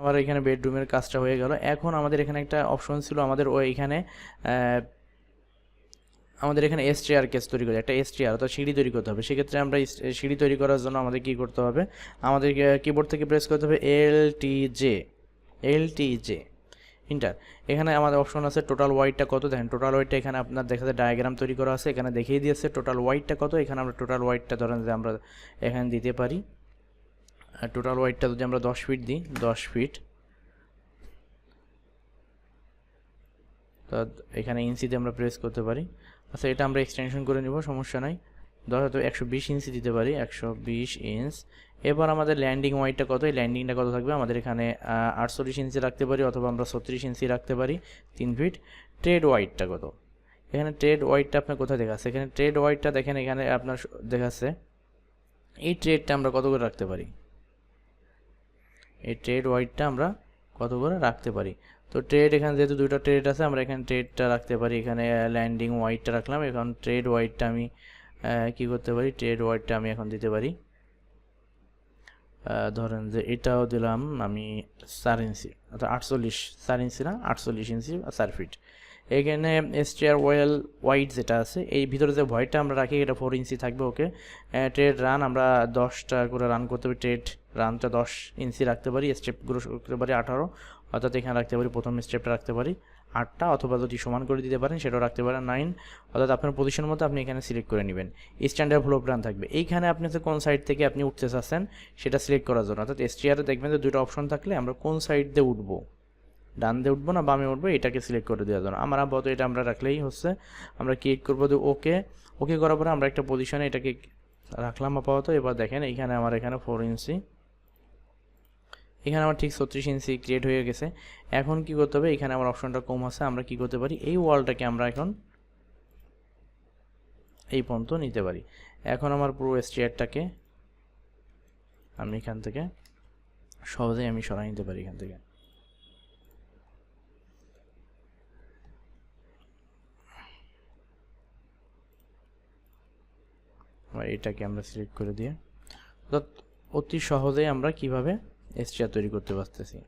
আমার এখানে বেডরুমের কাজটা হয়ে গেল। এখন আমাদের এখানে একটা অপশন ছিল আমাদের ওই এখানে আমাদের এখানে এসটিআর কেস তৈরি করে, একটা এসটিআর অর্থাৎ সিঁড়ি তৈরি করতে হবে। সেক্ষেত্রে আমরা সিঁড়ি তৈরি করার জন্য আমাদের কি করতে হবে? আমাদের কিবোর্ড থেকে প্রেস করতে হবে L T J L T J enter এখানে আমাদের অপশন আছে টোটাল ওয়াইটটা কত? দেখেন টোটাল ওয়াইটটা এখানে আপনার দেখা যায় ডায়াগ্রাম তৈরি করা আছে। এখানে দেখিয়ে দিয়েছে টোটাল ওয়াইটটা কত? এখানে আমরা টোটাল ওয়াইটটা ধরেন যে আমরা এখানে দিতে পারি। টোটাল ওয়াইটটা যদি আমরা দশ ফিট দিই, দশ ফিট তো এখানে ইঞ্চিতে আমরা প্রেস করতে পারি। আচ্ছা এটা আমরা এক্সটেনশন করে নিব, সমস্যা নাই। ধরো হয়তো একশো বিশ ইঞ্চি দিতে পারি, একশো বিশ ইঞ্চ এবার আমাদের ল্যান্ডিং ওয়াইটটা কত? এই ল্যান্ডিংটা কত থাকবে? আমাদের এখানে আটচল্লিশ ইঞ্চি রাখতে পারি অথবা আমরা ছত্রিশ ইঞ্চি রাখতে পারি, তিন ফিট ট্রেড ওয়াইটটা কত? এখানে ট্রেড ওয়াইটটা আপনার কোথায় দেখাচ্ছে? এখানে ট্রেড ওয়াইটটা দেখেন, এখানে আপনার দেখাচ্ছে। এই ট্রেডটা আমরা কত করে রাখতে পারি? এই ট্রেড ওয়াইটটা আমরা কত করে রাখতে পারি? তো ট্রেড এখানে যেহেতু দুটো ট্রেড আছে, আমরা এখানে ট্রেডটা রাখতে পারি। এখানে ল্যান্ডিং ওয়াইটটা রাখলাম। এখন ট্রেড ওয়াইটটা আমি কি করতে পারি? ট্রেড ওয়াইটটা আমি এখন দিতে পারি। ধরেন যে এটাও দিলাম আমি চার ইঞ্চি অর্থাৎ আটচল্লিশ, চার ইঞ্চি না, আটচল্লিশ ইঞ্চি চার ফিট। এখানে এসটিআর ওয়েল ওয়াইট যেটা আছে, এই ভিতরে যে ভয়েটটা আমরা রাখি, এটা ফোর ইঞ্চি থাকবে ওকে ট্রেড রান আমরা দশটা করে রান করতে পারি ট্রেড রানটা দশ ইঞ্চি রাখতে পারি স্টেপগুলো করতে পারি আঠারো, অর্থাৎ এখানে রাখতে পারি, প্রথম স্টেপটা রাখতে পারি আটটা, অথবা যদি সমান করে দিতে পারেন, সেটাও রাখতে পারেন নাইন অর্থাৎ আপনার পজিশন মতো আপনি এখানে সিলেক্ট করে নেবেন। স্ট্যান্ডার্ড ফ্লো প্ল্যান থাকবে। এইখানে আপনি যে কোন সাইড থেকে আপনি উঠতে চাচ্ছেন, সেটা সিলেক্ট করার জন্য। অর্থাৎ এসটিআরে দেখবেন যে দুটো অপশন থাকলে আমরা কোন সাইড দিয়ে উঠবো? ডান দিয়ে উঠবো না, বামে উঠবো, এটাকে সিলেক্ট করে দেওয়ার জন্য। আমার আপাতত এটা আমরা রাখলেই হচ্ছে। আমরা ক্লিক করব ওকে ওকে করার পরে আমরা একটা পজিশনে এটাকে রাখলাম আপাতত। এবার দেখেন এইখানে আমার এখানে ফোর ইঞ্চি এখানে আমার ঠিক ছত্রিশ ইঞ্চি ক্রিয়েট হয়ে গেছে। এখন কি করতে হবে? এখানে আমার অপশনটা কম আছে, আমরা কি করতে পারি? এই ওয়ালটাকে আমরা এখন এই পর্যন্ত নিতে পারি। এখন আমার পুরো স্টেয়ারটাকে আমি এখান থেকে সহজেই আমি সরাই নিতে পারি এখান থেকে। আবার এটাকে আমরা সিলেক্ট করে দিয়ে অর্থাৎ অতি সহজেই আমরা কীভাবে এসটিআর তৈরি করতে পারতেছি।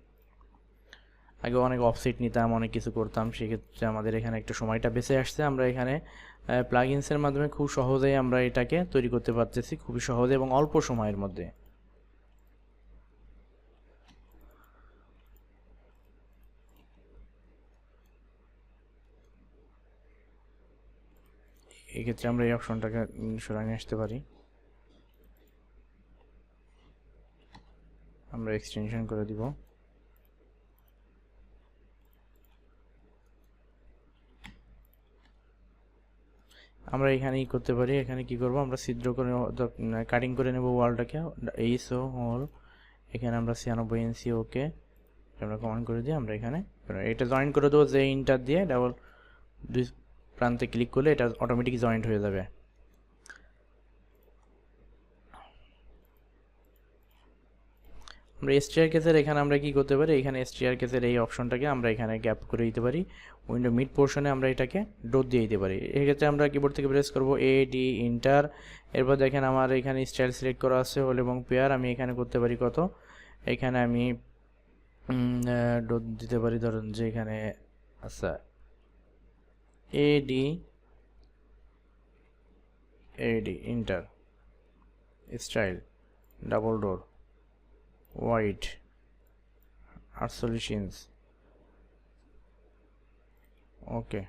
আগে অনেক অফসেট নিতাম, অনেক কিছু করতাম, সেক্ষেত্রে আমাদের এখানে একটু সময়টা বেঁচে আসছে। আমরা এখানে প্লাগইনসের মাধ্যমে খুব সহজেই আমরা এটাকে তৈরি করতে পারতেছি, খুবই সহজে এবং অল্প সময়ের মধ্যে। এক্ষেত্রে আমরা এই অপশনটাকে সরাই নিয়ে আসতে পারি। আমরা এক্সটেনশন করে দিব। আমরা এখানে কি করতে পারি। এখানে কি করব? আমরা ছিদ্র করে কাটিং করে নেব ওয়ালটাকে এইস ও হল, এখানে আমরা ছিয়ানব্বই ইঞ্চি ওকে আমরা কমান্ড করে দিই। আমরা এখানে, এটা জয়েন করে দেবো যে ইন্টার দিয়ে ডাবল দুই প্রান্তে ক্লিক করলে এটা অটোমেটিক জয়েন্ট হয়ে যাবে। আমরা এসটিআর কেসের এখানে আমরা কি করতে পারি? এখানে এসটিআর কেসের এই অপশনটাকে আমরা এখানে গ্যাপ করে দিতে পারি। উইন্ডো মিড পোর্শনে আমরা এটাকে ডোর দিয়ে দিতে পারি। এক্ষেত্রে আমরা কিবোর্ড থেকে প্রেস করব এ ডি ইন্টার এরপর দেখেন আমার এখানে স্টাইল সিলেক্ট করা আছে হোল এবং পেয়ার আমি এখানে করতে পারি কত? এখানে আমি ডোর দিতে পারি, ধরুন যে এখানে আচ্ছা A D AD enter style double door white আটচল্লিশ inch okay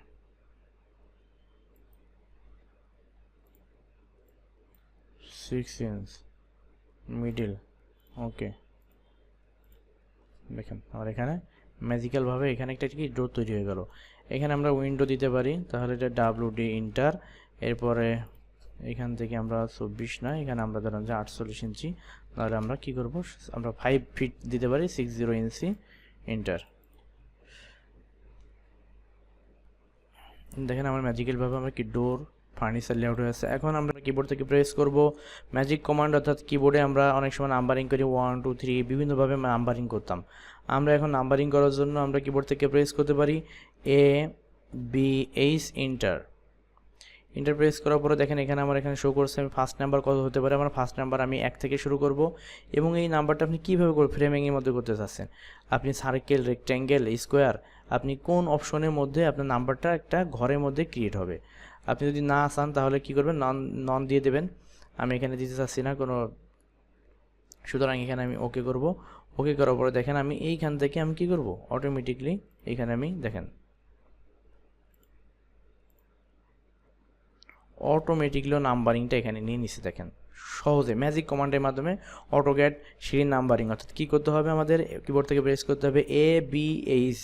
six inch middle okay দেখেন আমার এখানে ম্যাজিক্যালভাবে এখানে একটা কি ডোর তৈরি হয়ে গেল। এখানে আমরা উইন্ডো দিতে পারি। তাহলে এটা ডাব্লিউ ডি ইন্টার এরপরে এখান থেকে আমরা চব্বিশ না, এখানে আমরা ধরেন যে আটচল্লিশ ইঞ্চি। তাহলে আমরা কি করব? আমরা ফাইভ ফিট দিতে পারি সিক্স জিরো ইঞ্চি ইন্টার দেখেন আমার ম্যাজিক্যালভাবে আমরা কি ডোর ফার্নিচার লেআউট হয়ে আছে। এখন আমরা কিবোর্ড থেকে প্রেস করব। ম্যাজিক কমান্ড অর্থাৎ কিবোর্ডে আমরা অনেক সময় নাম্বারিং করি ওয়ান টু থ্রি বিভিন্নভাবে নাম্বারিং করতাম। আমরা এখন নাম্বারিং করার জন্য আমরা কিবোর্ড থেকে প্রেস করতে পারি A B H enter enter press করার পরে দেখেন এখানে আমার এখানে শো করছে আমি ফার্স্ট নাম্বার কত হতে পারে, আমার ফার্স্ট নাম্বার আমি এক থেকে শুরু করব। এবং এই নাম্বারটা আপনি কীভাবে ফ্রেমিংয়ের মধ্যে করতে চাচ্ছেন? আপনি সার্কেল রেক্ট্যাঙ্গেল স্কোয়ার আপনি কোন অপশনের মধ্যে আপনার নাম্বারটা একটা ঘরের মধ্যে ক্রিয়েট হবে। আপনি যদি না চান তাহলে কী করবেন? নন নন দিয়ে দেবেন। আমি এখানে দিতে চাচ্ছি না, কোনো সুতরাং এখানে আমি ওকে করব। ওকে করার পরে দেখেন আমি এইখান থেকে আমি কি করব? অটোমেটিকলি এখানে আমি দেখেন। অটোমেটিকলিও নাম্বারিংটা এখানে নিয়ে নিচ্ছে দেখেন। সহজে ম্যাজিক কমান্ডের মাধ্যমে অটোগ্যাট সিঁড়ির নাম্বারিং অর্থাৎ কী করতে হবে আমাদের? কিবোর্ড থেকে প্রেস করতে হবে এ বি এইচ